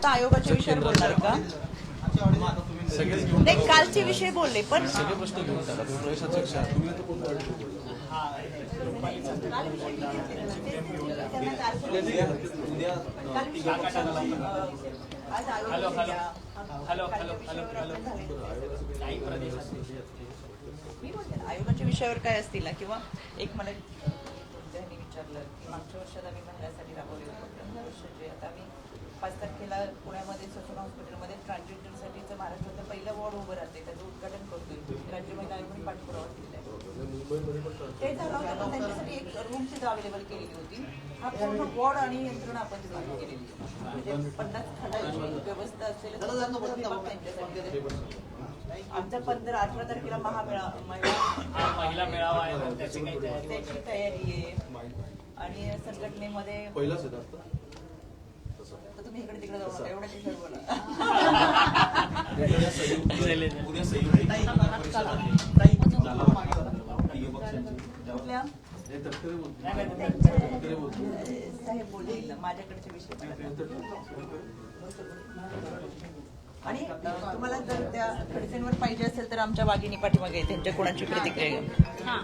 फक्त आयोगाच्या विषयावर बोलणार का? नाही कालचे विषय बोलले पण सगळे प्रश्न घेऊन टाका तुम्ही आयोगाच्या विषयावर काय असतील किंवा एक मला विचारलं की मागच्या वर्षात आम्ही महिलांसाठी राबवले उपक्रम या वर्षाचे आता आम्ही पाच तारखेला पुण्यामध्ये ससून हॉस्पिटलमध्ये ट्रान्सजेंडरसाठीचं महाराष्ट्राचं पहिलं वॉर्ड उभं राहते त्याचं उद्घाटन करतोय. राज्य महिला आयोगाने पाठपुरावा केलेला आहे. ते झालं होतं पण त्यांच्यासाठी एक रूम सुद्धा अवेलेबल केलेली होती. हा पूर्ण वॉर्ड आणि यंत्रणा आपण चालू केलेली आहे. म्हणजे पन्नास खाटांची व्यवस्था असेल त्यांच्यासाठी. आमचा पंधरा अठरा तारखेला महामेळा महिला महिला मेळावा आहे त्याची काही तयारी आहे. आणि संघटनेमध्ये पहिलाच आहे आता तर तुम्ही इकडे तिकडे जाऊ नका बोला उद्या संयुक्त हे. साहेब बोलतील माझ्याकडचे विषय आणि तुम्हाला जर त्या खडसेंवर पाहिजे असेल तर आमच्या वाघिणी पाठीमागे त्यांच्या कोणाची प्रतिक्रिया घ्या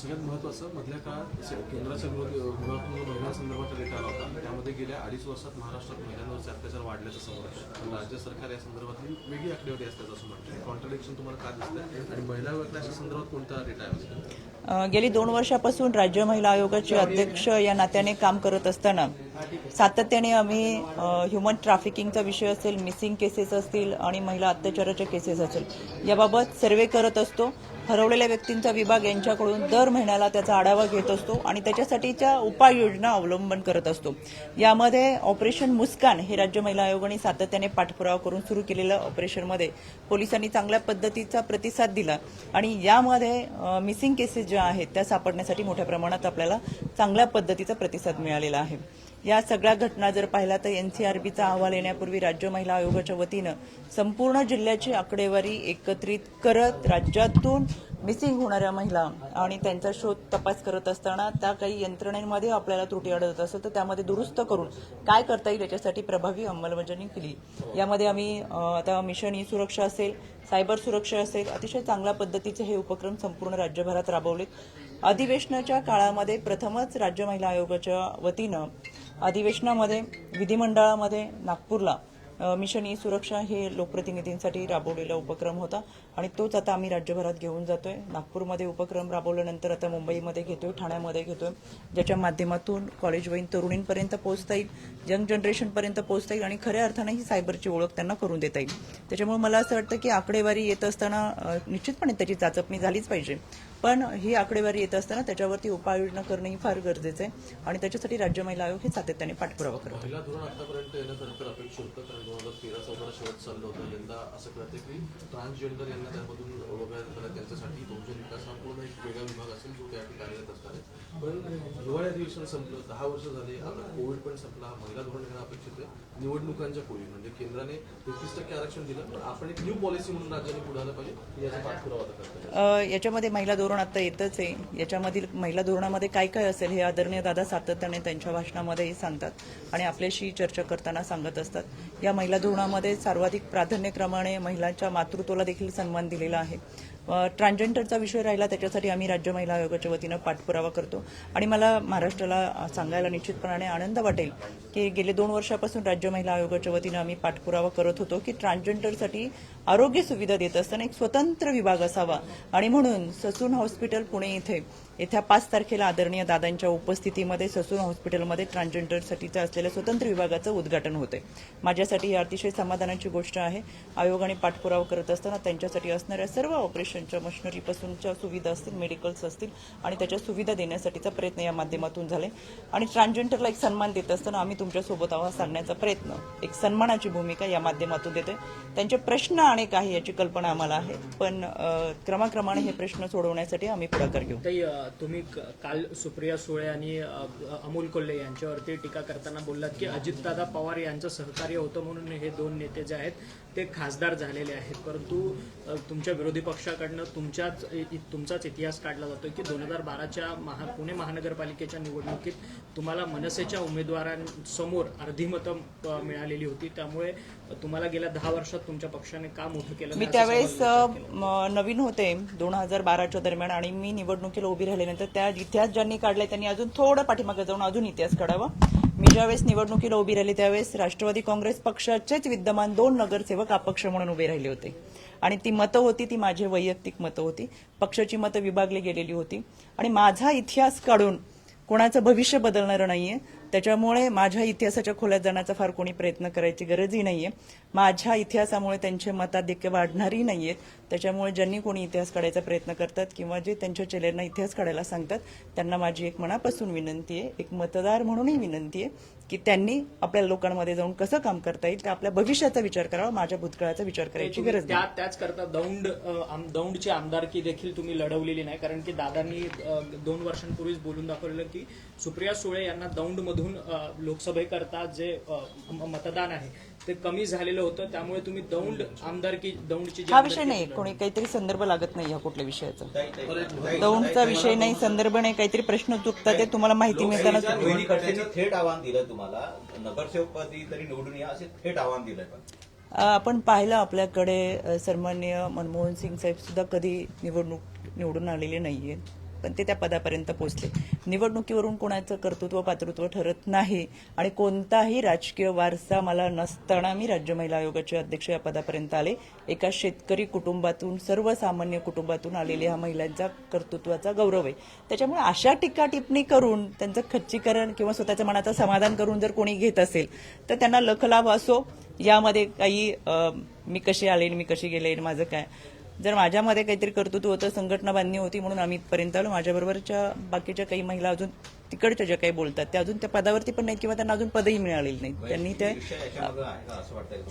सगळ्यात महत्वाचं मधल्या काळात केंद्राच्या गृह गृहातून महिलांसंदर्भात डेटा आला होता त्यामध्ये गेल्या अडीच वर्षात महाराष्ट्रात महिलांवरचे अत्याचार वाढल्याचं समोर पण राज्य सरकार या संदर्भातली वेगळी आकडेवारी असल्याचं असं म्हणतं कॉन्ट्रडिक्शन तुम्हाला का दिसतंय? आणि महिला वर्गाच्या संदर्भात कोणता डेटा आहे? गेली दोन वर्षापासून राज्य महिला आयोगाचे अध्यक्ष या नात्याने काम करत असताना सातत्याने आम्ही ह्युमन ट्रॅफिकिंगचा विषय असेल मिसिंग केसेस असतील आणि महिला अत्याचाराच्या केसेस असेल याबाबत सर्वे करत असतो. हरवलेल्या व्यक्तींचा विभाग यांच्याकडून दर महिन्याला त्याचा आढावा घेत असतो आणि त्याच्यासाठीच्या उपाययोजना अवलंबन करत असतो. यामध्ये ऑपरेशन मुस्कान हे राज्य महिला आयोगाने सातत्याने पाठपुरावा करून सुरू केलेल्या ऑपरेशनमध्ये पोलिसांनी चांगल्या पद्धतीचा प्रतिसाद दिला. आणि यामध्ये मिसिंग केसेस ज्या आहेत त्या सापडण्यासाठी मोठ्या प्रमाणात आपल्याला चांगल्या पद्धतीचा प्रतिसाद मिळालेला आहे. या सगळ्या घटना जर पाहिला तर एनसीआरबीचा अहवाल येण्यापूर्वी राज्य महिला आयोगाच्या वतीनं संपूर्ण जिल्ह्याची आकडेवारी एकत्रित करत राज्यातून मिसिंग होणाऱ्या महिला आणि त्यांचा शोध तपास करत असताना त्या काही यंत्रणेमध्ये आपल्याला त्रुटी आढळत असेल तर त्यामध्ये दुरुस्त करून काय करता येईल याच्यासाठी प्रभावी अंमलबजावणी केली. यामध्ये आम्ही आता मिशन ई सुरक्षा असेल सायबर सुरक्षा असेल अतिशय चांगल्या पद्धतीचे हे उपक्रम संपूर्ण राज्यभरात राबवलेत. अधिवेशनाच्या काळामध्ये प्रथमच राज्य महिला आयोगाच्या वतीनं अधिवेशनामध्ये विधिमंडळामध्ये नागपूरला मिशन ई सुरक्षा हे लोकप्रतिनिधींसाठी राबवलेला उपक्रम होता आणि तोच आता आम्ही राज्यभरात घेऊन जातोय. नागपूरमध्ये उपक्रम राबवल्यानंतर आता मुंबईमध्ये घेतोय ठाण्यामध्ये घेतोय ज्याच्या माध्यमातून कॉलेजवयीन तरुणींपर्यंत पोहोचता येईल यंग जनरेशनपर्यंत पोहोचता येईल आणि खऱ्या अर्थानं ही सायबरची ओळख त्यांना करून देता येईल. त्याच्यामुळे मला असं वाटतं की आकडेवारी येत असताना निश्चितपणे त्याची चाचपणी झालीच पाहिजे. पण ही आकडेवारी येत असताना त्याच्यावरती उपाययोजना करणं ही फार गरजेचं आहे. आणि त्याच्यासाठी राज्य महिला आयोग हे सातत्याने पाठपुरावा करतो. महिला धोरण चाललं असं त्यांच्यासाठी पण हिवाळी अधिवेशन संपलं दहा वर्ष झाले. आता कोविड पण संपला. महिला धोरण घेणं अपेक्षित आहे. निवडणुकांच्या पूर्वी म्हणजे केंद्राने तेहतीस टक्के आरक्षण दिलं. पण आपण एक न्यू पॉलिसी म्हणून राज्याने पुढे आलं पाहिजे. याचा पाठपुरावा आता याच्यामध्ये महिला धोरण आता येतच आहे. याच्यामधील महिला धोरणामध्ये काय काय असेल हे आदरणीय दादा सातत्याने त्यांच्या भाषणामध्येही सांगतात आणि आपल्याशी चर्चा करताना सांगत असतात. या महिला धोरणामध्ये सर्वाधिक प्राधान्यक्रमाने महिलांच्या मातृत्वाला देखील सन्मान दिलेला आहे. ट्रान्सजेंडरचा विषय राहिला त्याच्यासाठी आम्ही राज्य महिला आयोगाच्या वतीनं पाठपुरावा करतो. आणि मला महाराष्ट्राला सांगायला निश्चितपणाने आनंद वाटेल की गेले दोन वर्षापासून राज्य महिला आयोगाच्या वतीनं आम्ही पाठपुरावा करत होतो की ट्रान्सजेंडरसाठी आरोग्य सुविधा देत असताना एक स्वतंत्र विभाग असावा. आणि म्हणून ससून हॉस्पिटल पुणे इथे येत्या पाच तारखेला आदरणीय दादांच्या उपस्थितीमध्ये ससून हॉस्पिटलमध्ये ट्रान्सजेंडरसाठीचं असलेल्या स्वतंत्र विभागाचं उद्घाटन होते माझ्यासाठी ही अतिशय समाधानाची गोष्ट आहे. आयोगाने पाठपुरावा करत असताना त्यांच्यासाठी असणाऱ्या सर्व ऑपरेशनच्या मशिनरीपासूनच्या सुविधा असतील मेडिकल्स असतील आणि त्याच्या सुविधा देण्यासाठीचा प्रयत्न या माध्यमातून झाले आणि ट्रान्सजेंडरला एक सन्मान देत असताना आम्ही तुमच्यासोबत आहोत सांगण्याचा प्रयत्न एक सन्मानाची भूमिका या माध्यमातून देतोय. त्यांचे प्रश्न आणि अनेक आहे याची कल्पना आम्हाला आहे. पण क्रमाक्रमाने हे प्रश्न सोडवण्यासाठी आम्ही पुढाकार घेऊ. तुम्ही काल सुप्रिया सुळे आणि अमोल कोल्हे यांच्यावरती टीका करताना बोललात की अजितदादा पवार यांचं सहकार्य होतं म्हणून हे दोन नेते जे आहेत ते खासदार झालेले आहेत. परंतु तुमच्या विरोधी पक्षाकडनं तुमच्याच तुमचाच इतिहास काढला जातो की दोन हजार बाराच्या महा पुणे महानगरपालिकेच्या निवडणुकीत तुम्हाला मनसेच्या उमेदवारांसमोर अर्धी मतं मिळालेली होती. त्यामुळे तुम्हाला गेल्या दहा वर्षात तुमच्या पक्षाने का मोठं केलं मी त्यावेळेस नवीन होते दोन हजार बाराच्या दरम्यान आणि मी निवडणुकीला उभी राहिल्यानंतर त्या इतिहास ज्यांनी काढलाय त्यांनी अजून थोडं पाठीमागे जाऊन अजून इतिहास काढावा. मी ज्यावेळेस निवडणुकीला उभी राहिली त्यावेळेस राष्ट्रवादी काँग्रेस पक्षाचेच विद्यमान दोन नगरसेवक अपक्ष म्हणून उभे राहिले होते. आणि ती मतं होती ती माझी वैयक्तिक मतं होती. पक्षाची मतं विभागली गेलेली होती. आणि माझा इतिहास काढून कोणाचं भविष्य बदलणारं नाहीये. त्याच्यामुळे माझ्या इतिहासाच्या खोल्यात जाण्याचा फार कोणी प्रयत्न करायची गरजही नाहीये. माझ्या इतिहासामुळे त्यांचे मताधिक्य वाढणारही नाहीयेत. त्याच्यामुळे ज्यांनी कोणी इतिहास काढायचा प्रयत्न करतात किंवा जे त्यांच्या चेलेंना इतिहास काढायला सांगतात त्यांना माझी एक मनापासून विनंती आहे एक मतदार म्हणूनही विनंती आहे की त्यांनी आपल्या लोकांमध्ये जाऊन कसं काम करता येईल ते आपल्या भविष्याचा विचार करावा माझ्या भूतकाळाचा विचार करायची गरज नाही. त्याच करता दौंड आम- दौंडची आमदारकी देखील तुम्ही लढवलेली नाही कारण की दादांनी दोन वर्षांपूर्वीच बोलून दाखवलेलं की सुप्रिया सुळे यांना दौंडमधून अ, लोकसभेकरता जे मतदान आहे ते कमी झालेलं होतं. त्यामुळे तुम्ही दौंड आमदारकी दौंडची हा विषय नाही. कोणी काहीतरी संदर्भ लागत नाही या कुठल्या विषयाचा. दौंडचा विषय नाही संदर्भ नाही काहीतरी प्रश्न चुकतात ते तुम्हाला माहिती मिळताना थेट आव्हान दिलं तुम्हाला. नगरसेवकपदी तरी निवडून या असे थेट आव्हान अ, आपण पाहिलं आपल्याकडे अ, सन्माननीय मनमोहन सिंग साहेब सुद्धा कधी निवडणूक निवडून आलेले नाहीये पण ते त्या पदापर्यंत पोहोचले. निवडणुकीवरून कोणाचं कर्तृत्व पातृत्व ठरत नाही आणि कोणताही राजकीय वारसा मला नसताना मी राज्य महिला आयोगाचे अध्यक्ष या पदापर्यंत आले. एका शेतकरी कुटुंबातून सर्वसामान्य कुटुंबातून आलेल्या ह्या महिलांचा कर्तृत्वाचा गौरव आहे. त्याच्यामुळे अशा टीका टिप्पणी करून त्यांचं खच्चीकरण किंवा स्वतःच्या मनाचं समाधान करून जर कोणी घेत असेल तर त्यांना लखलाभ असो यामध्ये काही मी कशी आले मी कशी गेले आणि माझं काय? जर माझ्यामध्ये काहीतरी कर्तृत्व होतं संघटना बांधणी होती म्हणून आम्ही इथपर्यंत आलो. माझ्याबरोबरच्या बाकीच्या काही महिला अजून तिकडच्या ज्या काही बोलतात त्या अजून त्या पदावरती पण नाहीत किंवा त्यांना अजून पदही मिळालेली नाही त्यांनी ते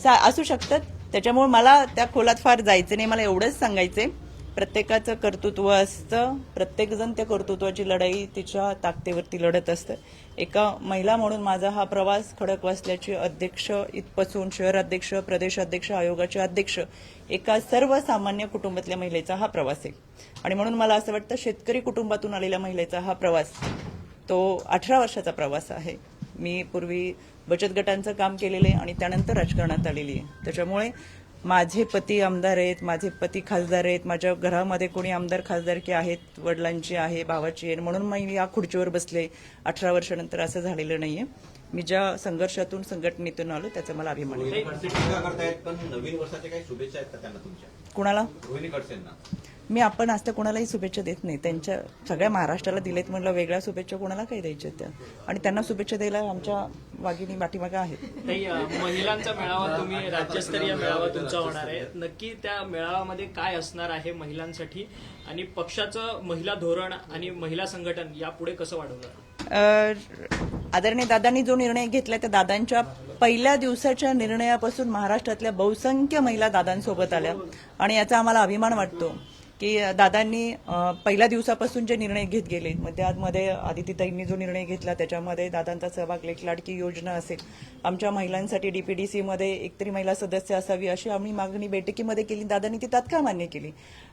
असू शकतात. त्याच्यामुळे मला त्या खोलात फार जायचं नाही. मला एवढंच सांगायचंय. प्रत्येकाचं कर्तृत्व असतं. प्रत्येकजण त्या कर्तृत्वाची लढाई तिच्या ताकदीवरती लढत असतं. एका महिला म्हणून माझा हा प्रवास खडक वाचल्याचे अध्यक्ष इथपासून शहर अध्यक्ष प्रदेश अध्यक्ष आयोगाचे अध्यक्ष एका सर्वसामान्य कुटुंबातल्या महिलेचा हा प्रवास आहे. आणि म्हणून मला असं वाटतं शेतकरी कुटुंबातून आलेल्या महिलेचा हा प्रवास तो अठरा वर्षाचा प्रवास आहे. मी पूर्वी बचत गटांचं काम केलेलं आहे आणि त्यानंतर राजकारणात आलेली आहे. त्याच्यामुळे माझे पती आमदार आहेत माझे पती खासदार आहेत माझ्या घरामध्ये कोणी आमदार खासदारकी आहेत वडिलांची आहे भावाची आहे म्हणून मी या खुर्चीवर बसले. अठरा वर्षानंतर असं झालेलं नाहीये. मी ज्या संघर्षातून संघटनेतून आलो त्याचा मला अभिमान आहे. रोहिणी खडसे टीका करतायत? पण नवीन वर्षाच्या काही शुभेच्छा आहेत का त्यांना तुमच्या? कुणाला? मी आपण आज तर कोणालाही शुभेच्छा देत नाही. त्यांच्या सगळ्या महाराष्ट्राला दिलेत म्हणलं वेगळ्या शुभेच्छा कोणाला काही द्यायच्या त्या? आणि त्यांना शुभेच्छा द्यायला आमच्या वाघिणी पाठीमागं आहेत. महिलांचा मेळावा तुम्ही राज्यस्तरीय मेळावा तुमचा होणार आहे. नक्की त्या मेळाव्यामध्ये काय असणार आहे महिलांसाठी? आणि पक्षाचं महिला धोरण आणि महिला संघटन यापुढे कसं वाढवणार? अ, आदरणीय दादांनी जो निर्णय घेतला त्या दादांच्या पहिल्या दिवसाच्या निर्णयापासून महाराष्ट्रातल्या बहुसंख्य महिला दादांसोबत आल्या. आणि याचा आम्हाला अभिमान वाटतो. की दादांनी पहिल्या दिवसापासून जे निर्णय घेत गेले मग त्यामध्ये आदितीताईंनी जो निर्णय घेतला त्याच्यामध्ये दादांचा सहभाग लेखलाडकी योजना असेल आमच्या महिलांसाठी डीपीडीसीमध्ये एकतरी महिला सदस्य असावी अशी आम्ही मागणी बैठकीमध्ये केली. दादांनी ती तात्काळ मान्य केली.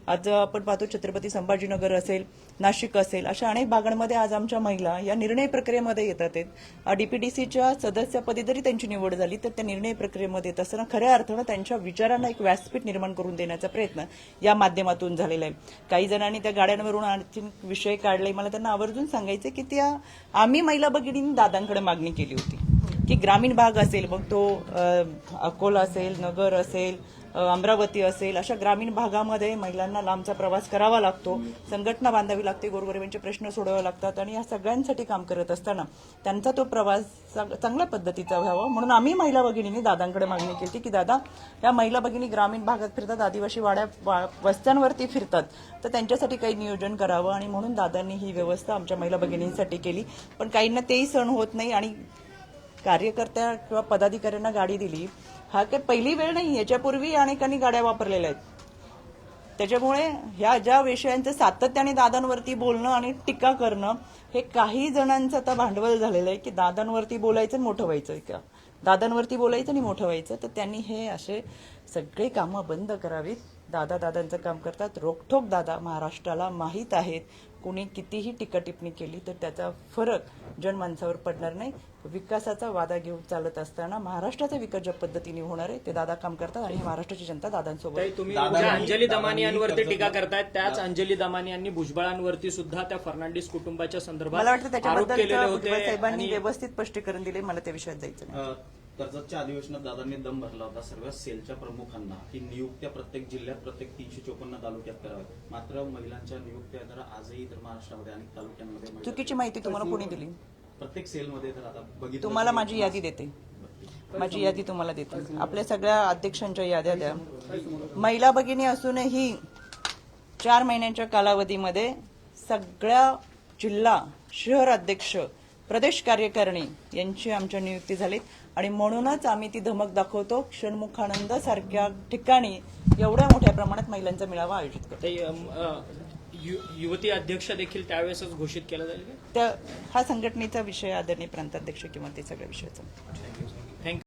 आज आपण पाहतो छत्रपती संभाजीनगर असेल नाशिक असेल अशा अनेक भागांमध्ये आज आमच्या महिला या निर्णय प्रक्रियेमध्ये येतात आहेत. डीपीडीसीच्या सदस्यपदी जरी त्यांची निवड झाली तर त्या निर्णय प्रक्रियेमध्ये येत असताना खऱ्या अर्थानं त्यांच्या विचारांना एक व्यासपीठ निर्माण करून देण्याचा प्रयत्न या माध्यमातून झालेला आहे. काही जणांनी त्या गाड्यांवरून आणखीन विषय काढले. मला त्यांना आवर्जून सांगायचे की त्या आम्ही महिला भगिनींनी दादांकडे मागणी केली होती. की ग्रामीण भाग असेल मग तो अकोला असेल नगर असेल अमरावती असेल अशा ग्रामीण भागामध्ये महिलांना लांबचा प्रवास करावा लागतो. संघटना बांधावी लागते गोरगरिबांचे प्रश्न सोडवावे लागतात आणि या सगळ्यांसाठी काम करत असताना त्यांचा तो प्रवास चांग- चांगल्या पद्धतीचा व्हावा. म्हणून आम्ही महिला भगिनींनी दादांकडे मागणी केली की दादा या महिला भगिनी ग्रामीण भागात फिरतात आदिवासी वाड्या वा- वस्त्यांवरती फिरतात तर त्यांच्यासाठी काही नियोजन करावं. आणि म्हणून दादांनी ही व्यवस्था आमच्या महिला भगिनींसाठी केली. पण काहींना तेही सण होत नाही आणि कार्यकर्त्या किंवा पदाधिकाऱ्यांना गाडी दिली. हा काही पहिली वेळ नाही याच्यापूर्वी अनेकांनी गाड्या वापरलेल्या आहेत. त्याच्यामुळे ह्या ज्या विषयांचं सातत्याने दादांवरती बोलणं आणि टीका करणं हे काही जणांचं आता भांडवल झालेलं आहे की दादांवरती बोलायचं आणि मोठं व्हायचं का? दादांवरती बोलायचं आणि मोठं व्हायचं तर त्यांनी हे असे सगळे कामं बंद करावीत. दादा दादांचं काम करतात. रोखठोक दादा महाराष्ट्राला माहीत आहेत. कुणी कितीही टीका टिप्पणी केली तर त्याचा फरक जनमानसावर पडणार नाही. विकासाचा वादा घेऊन चालत असताना महाराष्ट्राचा विकास ज्या पद्धतीने होणार आहे ते दादा काम करतात आणि महाराष्ट्राची जनता दादांसोबत तुम्ही ज्या अंजली दमानी यांवरती टीका करतायत त्याच अंजली दमानी यांनी भुजबळांवरती सुद्धा त्या फर्नांडिस कुटुंबाच्या संदर्भात मला वाटतं त्याच्याबद्दल साहेबांनी व्यवस्थित स्पष्टीकरण दिले मला त्या विषयात जायचं कर्जतच्या अधिवेशनात दादांनी दम भरला होता सर्व सेलच्या प्रमुखांना की नियुक्त्या प्रत्येक जिल्ह्यात प्रत्येक तीनशे चोपन्न तालुक्यात कराव्यात. मात्र महिलांच्या नियुक्त्या तर आजही तर महाराष्ट्रामध्ये अनेक तालुक्यांमध्ये चुकीची माहिती तुम्हाला कोणी दिली? प्रत्येक सेलमध्ये तर आता बघितलं तुम्हाला माझी यादी देते. माझी यादी तुम्हाला देते. आपल्या सगळ्या अध्यक्षांच्या याद्या द्या. महिला भगिनी असूनही चार महिन्यांच्या कालावधीमध्ये सगळ्या जिल्हा शहर अध्यक्ष प्रदेश कार्यकारिणी यांची आमच्या नियुक्ती झाली आणि म्हणूनच आम्ही ती धमक दाखवतो. क्षणमुखानंद सारख्या ठिकाणी एवढ्या मोठ्या प्रमाणात महिलांचा मेळावा आयोजित करतो. यु- युवती अध्यक्ष देखील त्यावेळेसच घोषित केलं जाईल? त्या हा संघटनेचा विषय आदरणीय प्रांताध्यक्ष किंवा ते सगळ्या विषयाचा.